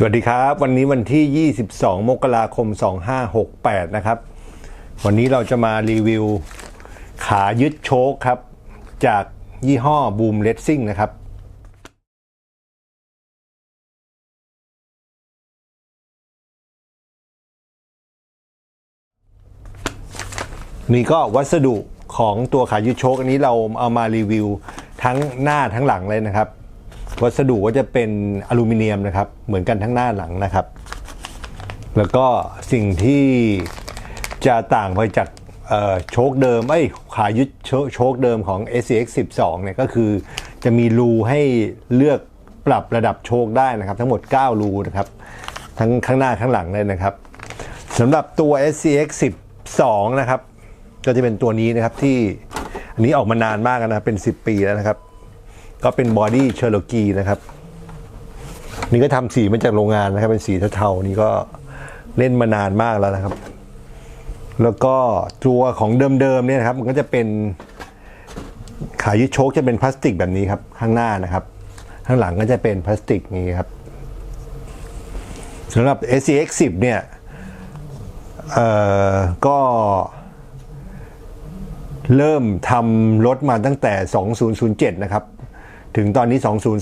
สวัสดีครับ วันนี้วันที่ 22 มกราคม 2568 นะครับ วันนี้เราจะมารีวิวขายึดโชคครับ จากยี่ห้อบูมเลสซิ่งนะครับ นี่ก็วัสดุของตัวขายึดโชคอันนี้เราเอามารีวิวทั้งหน้าทั้งหลังเลยนะครับ วัสดุก็จะเป็นอลูมิเนียมนะครับ เหมือนกันทั้งหน้าหลังนะครับ แล้วก็สิ่งที่จะต่างไปจากโชคเดิมไอ้ขายึดโชโชคเดิมของ SCX 12เนี่ยก็คือจะมีรูให้เลือกปรับระดับโชคได้นะครับ ทั้งหมด 9 รูนะครับ ทั้งข้างหน้าข้างหลังเลยนะครับสำหรับตัว SCX 12 นะครับ ก็จะเป็นตัวนี้นะครับที่อันนี้ออกมานานมากนะเป็น 10 ปีแล้วนะครับ ก็เป็นบอดี้เชอร์โลกีนะครับ นี่ก็ทำสีมาจากโรงงานนะครับ เป็นสีเทาๆนี่ก็เล่นมานานมากแล้วนะครับ แล้วก็ตัวของเดิมๆเนี่ยนะครับ มันก็จะเป็นขายึดโชคจะเป็นพลาสติกแบบนี้ครับ ข้างหน้านะครับ ข้างหลังก็จะเป็นพลาสติกนี้ครับสำหรับ SCX 10เนี่ยเอ่อก็เริ่มทำรถมาตั้งแต่ 2007 นะครับ ถึงตอนนี้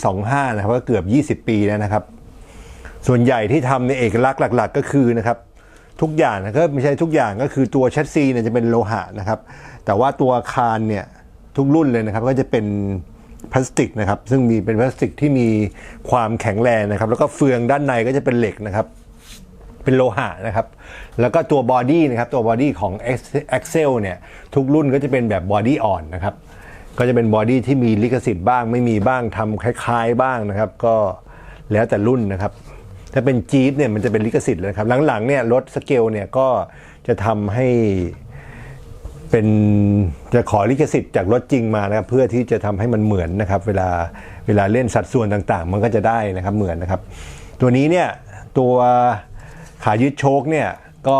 2025 นะครับก็เกือบ 20 ปีแล้วนะครับ ส่วนใหญ่ที่ทำในเอกลักษณ์หลัก ๆ ก็คือนะครับทุกอย่างนะก็ไม่ใช่ทุกอย่างก็คือตัวแชสซีเนี่ยจะเป็นโลหะนะครับ แต่ว่าตัวคานเนี่ยทุกรุ่นเลยนะครับก็จะเป็นพลาสติกนะครับ ซึ่งมีเป็นพลาสติกที่มีความแข็งแรงนะครับ แล้วก็เฟืองด้านในก็จะเป็นเหล็กนะครับ เป็นโลหะนะครับ แล้วก็ตัวบอดี้นะครับ ตัวบอดี้ของ Excel เนี่ย ทุกรุ่นก็จะเป็นแบบบอดี้อ่อนนะครับ ก็จะเป็นบอดี้ที่มีลิขสิทธิ์บ้าง ไม่มีบ้างทำคล้ายๆบ้างนะครับ ก็แล้วแต่รุ่นนะครับ ถ้าเป็นจี๊ปเนี่ยมันจะเป็นลิขสิทธิ์เลยนะครับ หลังๆเนี่ยรถสเกลเนี่ยก็จะทำให้เป็นจะขอลิขสิทธิ์จากรถจริงมานะครับเพื่อที่จะทำให้มันเหมือนนะครับ เวลาเวลาเล่นสัดส่วนต่างๆ มันก็จะได้นะครับเหมือนนะครับ ตัวนี้เนี่ยตัวขายึดโชคเนี่ยก็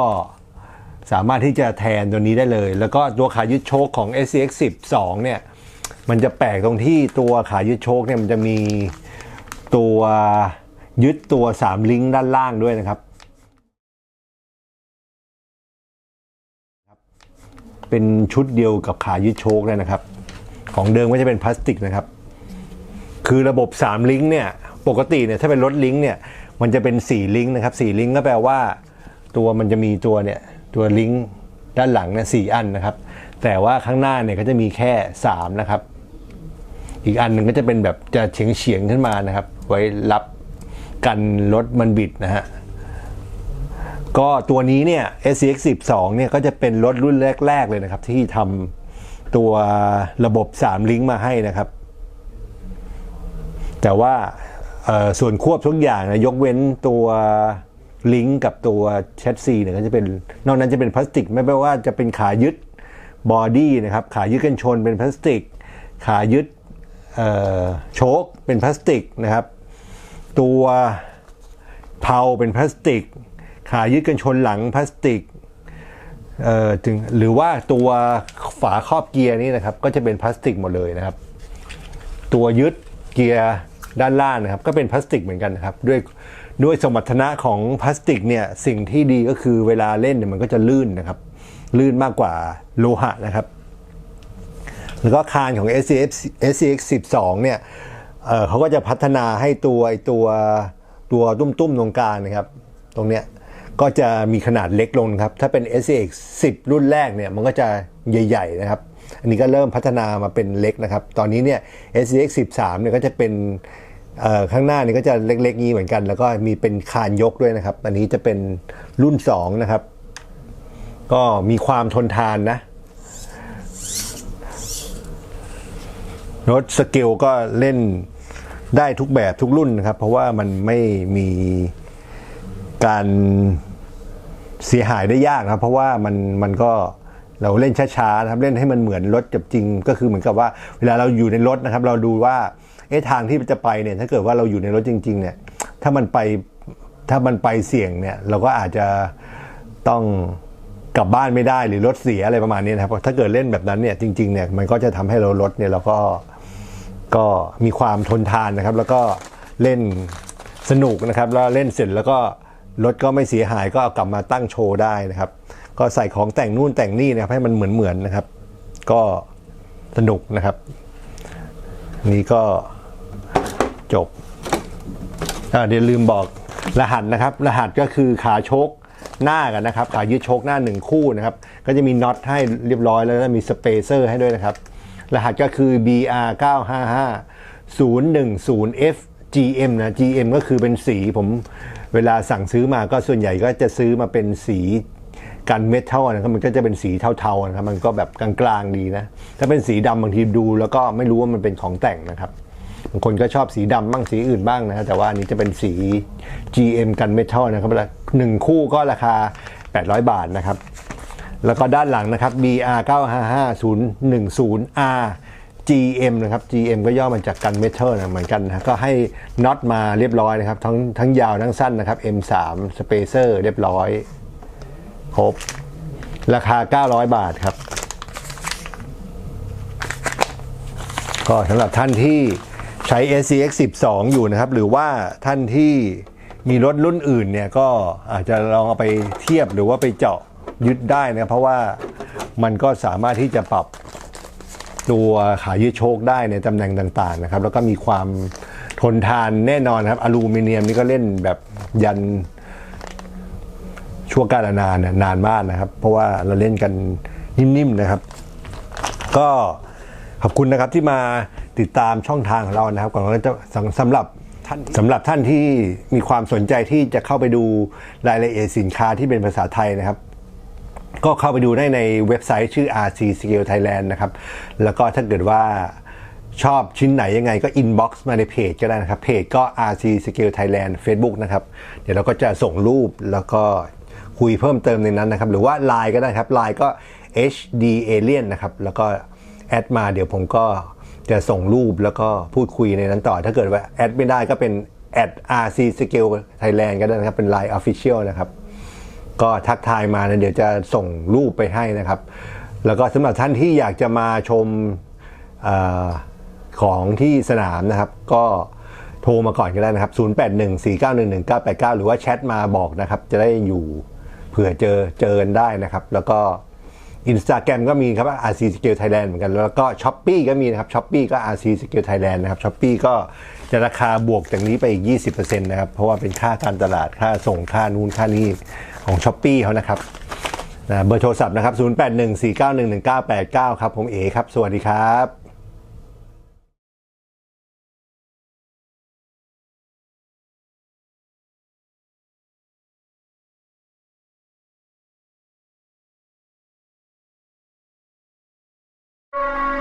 สามารถที่จะแทนตัวนี้ได้เลย แล้วก็ตัวขายึดโชคของ SCX 12เนี่ย มันจะแปลกตรงที่ตัวขายึดโชคเนี่ยมันจะมีตัวยึดตัว3ลิงก์ด้านล่างด้วยนะครับ เป็นชุดเดียวกับขายึดโชคเลยนะครับ ของเดิมก็จะเป็นพลาสติกนะครับ คือระบบ3ลิงก์เนี่ยปกติเนี่ยถ้าเป็นรถลิงก์เนี่ยมันจะเป็น4ลิงก์นะครับ4ลิงก์ก็แปลว่า ตัวมันจะมีตัวเนี่ยตัวลิงก์ด้านหลังเนี่ยสอันนะครับ แต่ว่าข้างหน้าเนี่ยก็จะมีแค่ 3 นะครับ อีกอันหนึ่งก็จะเป็นแบบจะเฉียงเฉียงขึ้นมานะครับ ไว้รับกันรถมันบิดนะฮะก็ตัวนี้เนี่ย SCX 12เนี่ยก็จะเป็นรถรุ่นแรก ๆ เลยนะครับ ที่ทำตัวระบบ 3 ลิงก์มาให้นะครับ แต่ว่าส่วนควบทุกอย่างนะยกเว้นตัวลิงก์กับตัวแชสซีเนี่ยก็จะเป็น นอกนั้นจะเป็นพลาสติก ไม่แปลว่าจะเป็นขายึด บอดี้นะครับ ขายึดกันชนเป็นพลาสติก ขายึดโชคเป็นพลาสติกนะครับ ตัวเพาเป็นพลาสติก ขายึดกันชนหลังพลาสติกถึงหรือว่าตัวฝาครอบเกียร์นี่นะครับ ก็จะเป็นพลาสติกหมดเลยนะครับ ตัวยึดเกียร์ด้านล่างนะครับ ก็เป็นพลาสติกเหมือนกันนะครับ ด้วยด้วยสมรรถนะของพลาสติกเนี่ยสิ่งที่ดีก็คือเวลาเล่นเนี่ยมันก็จะลื่นนะครับ ลื่นมากกว่าโลหะนะครับ แล้วก็คานของ SCX SCX 12เนี่ยเเขาก็จะพัฒนาให้ตัวตัวตัวตุ้มๆตรงกลางนะครับ ตรงเนี้ยก็จะมีขนาดเล็กลงครับ ถ้าเป็น SCX 10 รุ่นแรกเนี่ยมันก็จะใหญ่ ๆ นะครับ อันนี้ก็เริ่มพัฒนามาเป็นเล็กนะครับ ตอนนี้เนี่ย SCX 13เนี่ยก็จะเป็นข้างหน้านี่ก็จะเล็กๆงี้เหมือนกัน แล้วก็มีเป็นคานยกด้วยนะครับ อันนี้จะเป็นรุ่น 2 นะครับ ก็มีความทนทานนะรถสเกลก็เล่นได้ทุกแบบทุกรุ่นนะครับ เพราะว่ามันไม่มีการเสียหายได้ยากนะครับ เพราะว่ามันมันก็เราเล่นช้าๆนะครับเล่นให้มันเหมือนรถกับจริง ก็คือเหมือนกับว่า เวลาเราอยู่ในรถนะครับ เราดูว่าเอ๊ะทางที่จะไปเนี่ยถ้าเกิดว่าเราอยู่ในรถจริง ๆ เนี่ย ถ้ามันไปถ้ามันไปเสี่ยงเนี่ย เราก็อาจจะต้อง กลับบ้านไม่ได้หรือรถเสียอะไรประมาณนี้นะครับถ้าเกิดเล่นแบบนั้นเนี่ยจริงๆเนี่ยมันก็จะทำให้เรารถเนี่ยเราก็ก็มีความทนทานนะครับ แล้วก็เล่นสนุกนะครับ แล้วเล่นเสร็จแล้วก็รถก็ไม่เสียหายก็เอากลับมาตั้งโชว์ได้นะครับ ก็ใส่ของแต่งนู่นแต่งนี่นะครับให้มันเหมือนเหมือนๆนะครับ ก็สนุกนะครับ นี่ก็จบเดี๋ยวลืมบอกรหัสนะครับ รหัสก็คือขาชค หน้ากันนะครับขายืดโชคหน้าหนึ่งคู่นะครับ ก็จะมีน็อตให้เรียบร้อยแล้วก็มีสเปเซอร์ให้ด้วยนะครับ รหัสก็คือ BR 955 010 F GM นะ GM ก็คือเป็นสีผมเวลาสั่งซื้อมาก็ส่วนใหญ่ก็จะซื้อมาเป็นสีกันเมทัลนะครับมันก็จะเป็นสีเทาๆนะครับ มันก็แบบกลางๆดีนะ ถ้าเป็นสีดำบางทีดูแล้วก็ไม่รู้ว่ามันเป็นของแต่งนะครับบางคนก็ชอบสีดำบ้างสีอื่นบ้างนะแต่ว่านนี้จะเป็นสี GM กันเมทัลนะครับ หนึ่งคู่ก็ราคา 800 บาทนะครับ แล้วก็ด้านหลังนะครับ BR 955010 R GM นะครับ GM ก็ย่อมาจากกันเมทัลนะเหมือนกันนะก็ให้น็อตมาเรียบร้อยนะครับ ทั้งทั้งยาวทั้งสั้นนะครับ M3 Spacer เรียบร้อย ครบ ราคา 900 บาทครับ ก็สำหรับท่านที่ใช้ SCX 12 อยู่นะครับ หรือว่าท่านที่ มีรถรุ่นอื่นเนี่ยก็อาจจะลองเอาไปเทียบหรือว่าไปเจาะยึดได้นะเพราะว่ามันก็สามารถที่จะปรับตัวขายืดโชคได้ในตำแหน่งต่างๆนะครับ แล้วก็มีความทนทานแน่นอนครับอลูมิเนียมนี่ก็เล่นแบบยันชั่วกาลนานเนี่ยนานมากนะครับ เพราะว่าเราเล่นกันนิ่มๆนะครับ ก็ขอบคุณนะครับที่มาติดตามช่องทางของเรานะครับก่อนเราจะสำหรับ ท่านสำหรับท่านที่มีความสนใจที่จะเข้าไปดูรายละเอียดสินค้าที่เป็นภาษาไทยนะครับ ก็เข้าไปดูได้ในเว็บไซต์ชื่อ RC Scale Thailand นะครับ แล้วก็ถ้าเกิดว่าชอบชิ้นไหนยังไงก็ inbox มาในเพจก็ได้นะครับ เพจก็ RC Scale Thailand Facebook นะครับ เดี๋ยวเราก็จะส่งรูปแล้วก็คุยเพิ่มเติมในนั้นนะครับ หรือว่า Line ก็ได้ครับ Line ก็ HD Alien นะครับ แล้วก็แอดมาเดี๋ยวผมก็ จะส่งรูปแล้วก็พูดคุยในนั้นต่อ ถ้าเกิดว่าแอดไม่ได้ก็เป็น at RC Scale Thailand ก็ได้นะครับ เป็น Line Official นะครับ ก็ทักทายมานะเดี๋ยวจะส่งรูปไปให้นะครับ แล้วก็สำหรับท่านที่อยากจะมาชมออของที่สนามนะครับ ก็โทรมาก่อนก็ได้นะครับ 0814911989 หรือว่าแชทมาบอกนะครับ จะได้อยู่เผื่อเจอเจอกันได้นะครับ แล้วก็ อินสตาแกรมก็มีครับ RC Skill Thailand เหมือนกัน แล้วก็ s h อ p e e ก็มีนะครับ s h อ p e e ก็ RC Skill Thailand นะครับ s h อ p e e ก็จะราคาบวกจากนี้ไปอีก 20%นะครับ เพราะว่าเป็นค่าการตลาดค่าส่งค่านู่นค่านี้ของ s h อ p e e เขานะครับนะเบอร์โทรศัพท์นะครับ 0814911989 ครับ ผมเอครับ สวัสดีครับ you.